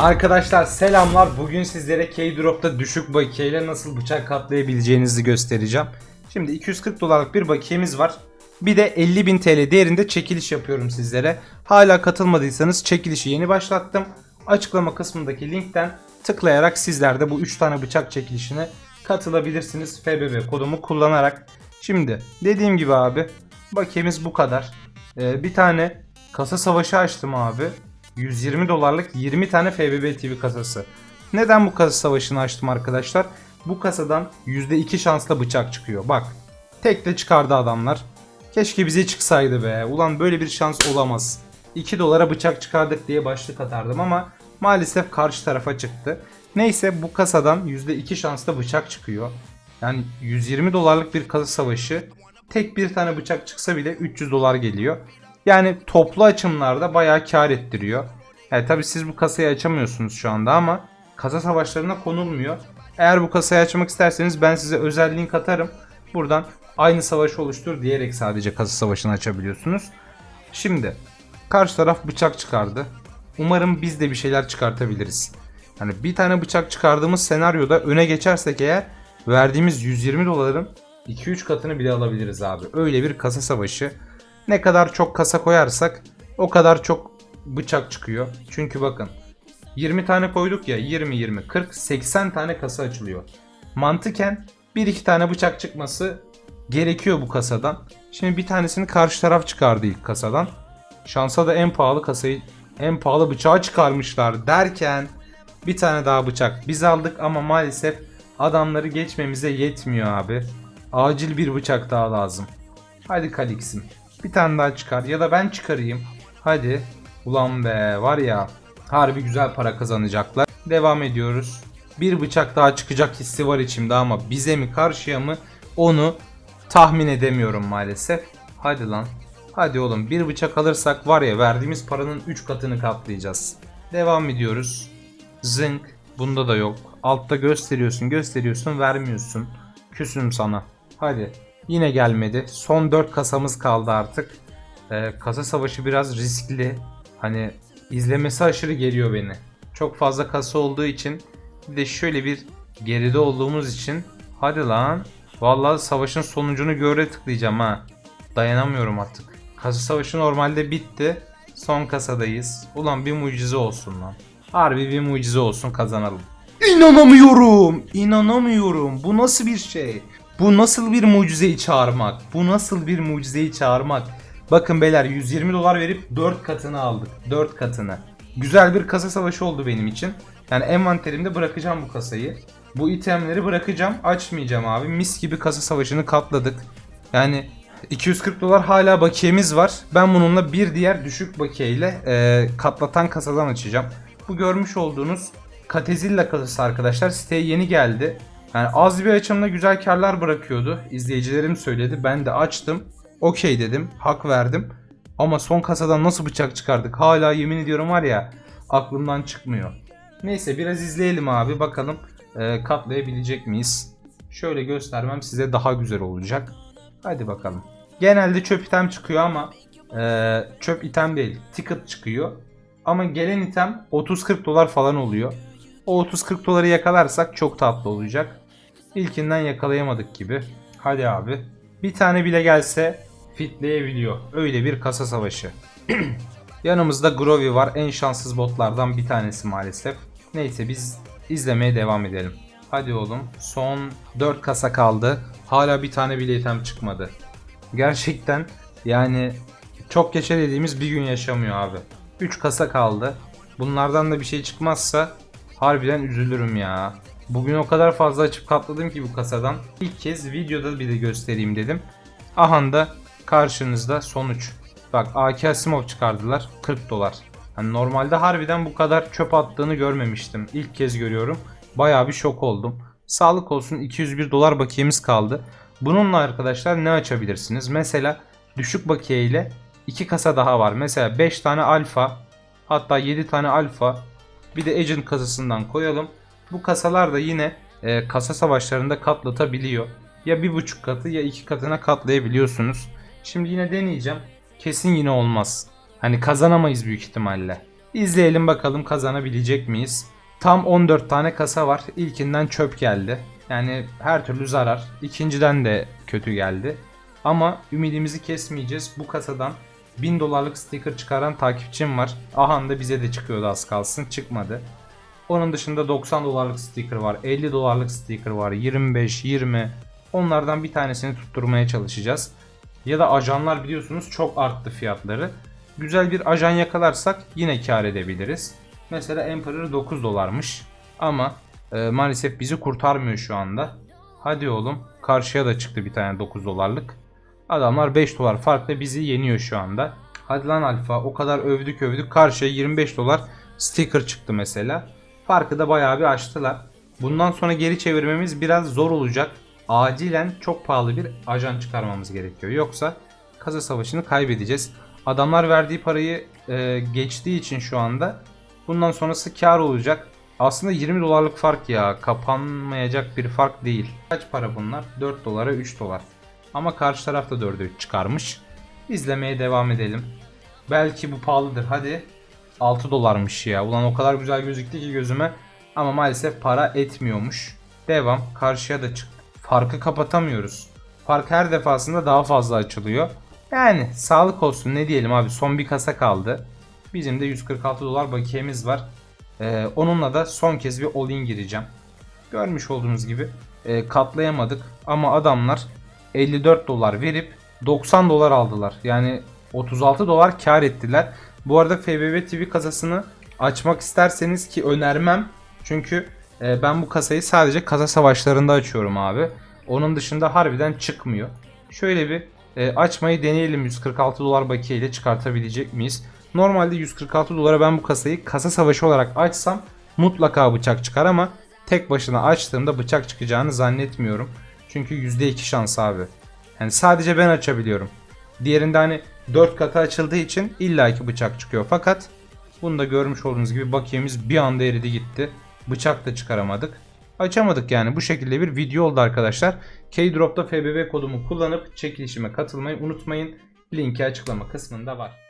Arkadaşlar selamlar. Bugün sizlere K-Drop'ta düşük bakiyeyle nasıl bıçak katlayabileceğinizi göstereceğim. Şimdi 240 dolarlık bir bakiyemiz var. Bir de 50.000 TL değerinde çekiliş yapıyorum sizlere. Hala katılmadıysanız çekilişi yeni başlattım. Açıklama kısmındaki linkten tıklayarak sizler de bu 3 tane bıçak çekilişine katılabilirsiniz. FBB kodumu kullanarak. Şimdi dediğim gibi abi bakiyemiz bu kadar. Ee, bir tane kasa savaşı açtım abi. 120 dolarlık 20 tane FBB TV kasası. Neden bu kasa savaşını açtım arkadaşlar? Bu kasadan %2 şansla bıçak çıkıyor. Bak tek de çıkardı adamlar. Keşke bize çıksaydı be. Ulan böyle bir şans olamaz. 2 dolara bıçak çıkardık diye başlık atardım ama maalesef karşı tarafa çıktı. Neyse bu kasadan %2 şansla bıçak çıkıyor. Yani 120 dolarlık bir kasa savaşı tek bir tane bıçak çıksa bile 300 dolar geliyor. Yani toplu açımlarda bayağı kar ettiriyor. Yani tabi siz bu kasayı açamıyorsunuz şu anda ama kasa savaşlarına konulmuyor. Eğer bu kasayı açmak isterseniz ben size özel link atarım. Buradan aynı savaşı oluştur diyerek sadece kasa savaşını açabiliyorsunuz. Şimdi karşı taraf bıçak çıkardı. Umarım biz de bir şeyler çıkartabiliriz. Hani bir tane bıçak çıkardığımız senaryoda öne geçersek eğer verdiğimiz 120 doların 2-3 katını bile alabiliriz abi. Öyle bir kasa savaşı. Ne kadar çok kasa koyarsak o kadar çok bıçak çıkıyor. Çünkü bakın 20 tane koyduk ya 20 20 40 80 tane kasa açılıyor. Mantıken 1-2 tane bıçak çıkması gerekiyor bu kasadan. Şimdi bir tanesini karşı taraf çıkardı ilk kasadan. Şansa da en pahalı kasayı en pahalı bıçağı çıkarmışlar derken bir tane daha bıçak biz aldık ama maalesef adamları geçmemize yetmiyor abi. Acil bir bıçak daha lazım. Hadi Kalix'im. Bir tane daha çıkar ya da ben çıkarayım. Hadi. Ulan be var ya harbi güzel para kazanacaklar. Devam ediyoruz. Bir bıçak daha çıkacak hissi var içimde ama bize mi karşıya mı onu tahmin edemiyorum maalesef. Hadi lan. Hadi oğlum bir bıçak alırsak var ya verdiğimiz paranın 3 katını katlayacağız. Devam ediyoruz. Zınk. Bunda da yok. Altta gösteriyorsun gösteriyorsun vermiyorsun. Küsüm sana. Hadi. Yine gelmedi. Son 4 kasamız kaldı artık. Ee, kasa savaşı biraz riskli. Hani izlemesi aşırı geliyor beni. Çok fazla kasa olduğu için bir de şöyle bir geride olduğumuz için hadi lan. Vallahi savaşın sonucunu göre tıklayacağım ha. Dayanamıyorum artık. Kasa savaşı normalde bitti. Son kasadayız. Ulan bir mucize olsun lan. Harbi bir mucize olsun kazanalım. İnanamıyorum. İnanamıyorum. Bu nasıl bir şey? Bu nasıl bir mucizeyi çağırmak? Bu nasıl bir mucizeyi çağırmak? Bakın beyler 120 dolar verip 4 katını aldık. 4 katını. Güzel bir kasa savaşı oldu benim için. Yani envanterimde bırakacağım bu kasayı. Bu itemleri bırakacağım. Açmayacağım abi. Mis gibi kasa savaşını katladık. Yani 240 dolar hala bakiyemiz var. Ben bununla bir diğer düşük bakiyeyle e, katlatan kasadan açacağım. Bu görmüş olduğunuz Katezilla kasası arkadaşlar siteye yeni geldi. Yani az bir açımda güzel karlar bırakıyordu. İzleyicilerim söyledi. Ben de açtım. Okey dedim. Hak verdim. Ama son kasadan nasıl bıçak çıkardık? Hala yemin ediyorum var ya aklımdan çıkmıyor. Neyse biraz izleyelim abi. Bakalım e, katlayabilecek miyiz? Şöyle göstermem size daha güzel olacak. Hadi bakalım. Genelde çöp item çıkıyor ama e, çöp item değil. Ticket çıkıyor. Ama gelen item 30-40 dolar falan oluyor. O 30-40 doları yakalarsak çok tatlı olacak. İlkinden yakalayamadık gibi. Hadi abi. Bir tane bile gelse fitleyebiliyor. Öyle bir kasa savaşı. Yanımızda Groovy var. En şanssız botlardan bir tanesi maalesef. Neyse biz izlemeye devam edelim. Hadi oğlum. Son 4 kasa kaldı. Hala bir tane bile item çıkmadı. Gerçekten yani çok geçe dediğimiz bir gün yaşamıyor abi. 3 kasa kaldı. Bunlardan da bir şey çıkmazsa harbiden üzülürüm ya. Bugün o kadar fazla açıp katladım ki bu kasadan. İlk kez videoda bir de göstereyim dedim. Aha da karşınızda sonuç. Bak AK Asimov çıkardılar 40 dolar. Hani normalde harbiden bu kadar çöp attığını görmemiştim. İlk kez görüyorum. Bayağı bir şok oldum. Sağlık olsun 201 dolar bakiyemiz kaldı. Bununla arkadaşlar ne açabilirsiniz? Mesela düşük bakiye ile 2 kasa daha var. Mesela 5 tane alfa hatta 7 tane alfa bir de agent kasasından koyalım. Bu kasalar da yine e, kasa savaşlarında katlatabiliyor. Ya bir buçuk katı ya iki katına katlayabiliyorsunuz. Şimdi yine deneyeceğim. Kesin yine olmaz. Hani kazanamayız büyük ihtimalle. İzleyelim bakalım kazanabilecek miyiz? Tam 14 tane kasa var. İlkinden çöp geldi. Yani her türlü zarar. İkinciden de kötü geldi. Ama ümidimizi kesmeyeceğiz. Bu kasadan 1000 dolarlık sticker çıkaran takipçim var. Ahan da bize de çıkıyordu az kalsın. Çıkmadı. Onun dışında 90 dolarlık sticker var. 50 dolarlık sticker var. 25, 20. Onlardan bir tanesini tutturmaya çalışacağız. Ya da ajanlar biliyorsunuz çok arttı fiyatları. Güzel bir ajan yakalarsak yine kar edebiliriz. Mesela Emperor 9 dolarmış. Ama e, maalesef bizi kurtarmıyor şu anda. Hadi oğlum. Karşıya da çıktı bir tane 9 dolarlık. Adamlar 5 dolar farkla bizi yeniyor şu anda. Hadi lan Alfa o kadar övdük övdük. Karşıya 25 dolar sticker çıktı mesela. Farkı da bayağı bir açtılar. Bundan sonra geri çevirmemiz biraz zor olacak. Acilen çok pahalı bir ajan çıkarmamız gerekiyor. Yoksa kasa savaşını kaybedeceğiz. Adamlar verdiği parayı e, geçtiği için şu anda bundan sonrası kar olacak. Aslında 20 dolarlık fark ya. Kapanmayacak bir fark değil. Kaç para bunlar? 4 dolara 3 dolar. Ama karşı taraf da 4'e 3 çıkarmış. İzlemeye devam edelim. Belki bu pahalıdır. Hadi. 6 dolarmış ya. Ulan o kadar güzel gözüktü ki gözüme. Ama maalesef para etmiyormuş. Devam. Karşıya da çıktı. Farkı kapatamıyoruz. Fark her defasında daha fazla açılıyor. Yani sağlık olsun ne diyelim abi. Son bir kasa kaldı. Bizim de 146 dolar bakiyemiz var. Ee, onunla da son kez bir all-in gireceğim. Görmüş olduğunuz gibi e, katlayamadık. Ama adamlar 54 dolar verip 90 dolar aldılar. Yani 36 dolar kar ettiler. Bu arada FBB TV kasasını açmak isterseniz ki önermem. Çünkü e, ben bu kasayı sadece kasa savaşlarında açıyorum abi. Onun dışında harbiden çıkmıyor. Şöyle bir e, açmayı deneyelim 146 dolar bakiye ile çıkartabilecek miyiz? Normalde 146 dolara ben bu kasayı kasa savaşı olarak açsam mutlaka bıçak çıkar ama tek başına açtığımda bıçak çıkacağını zannetmiyorum. Çünkü %2 şans abi. Yani sadece ben açabiliyorum. Diğerinde hani 4 katı açıldığı için illaki bıçak çıkıyor. Fakat bunu da görmüş olduğunuz gibi bakiyemiz bir anda eridi gitti. Bıçak da çıkaramadık. Açamadık yani bu şekilde bir video oldu arkadaşlar. Keydrop'ta FBB kodumu kullanıp çekilişime katılmayı unutmayın. Linki açıklama kısmında var.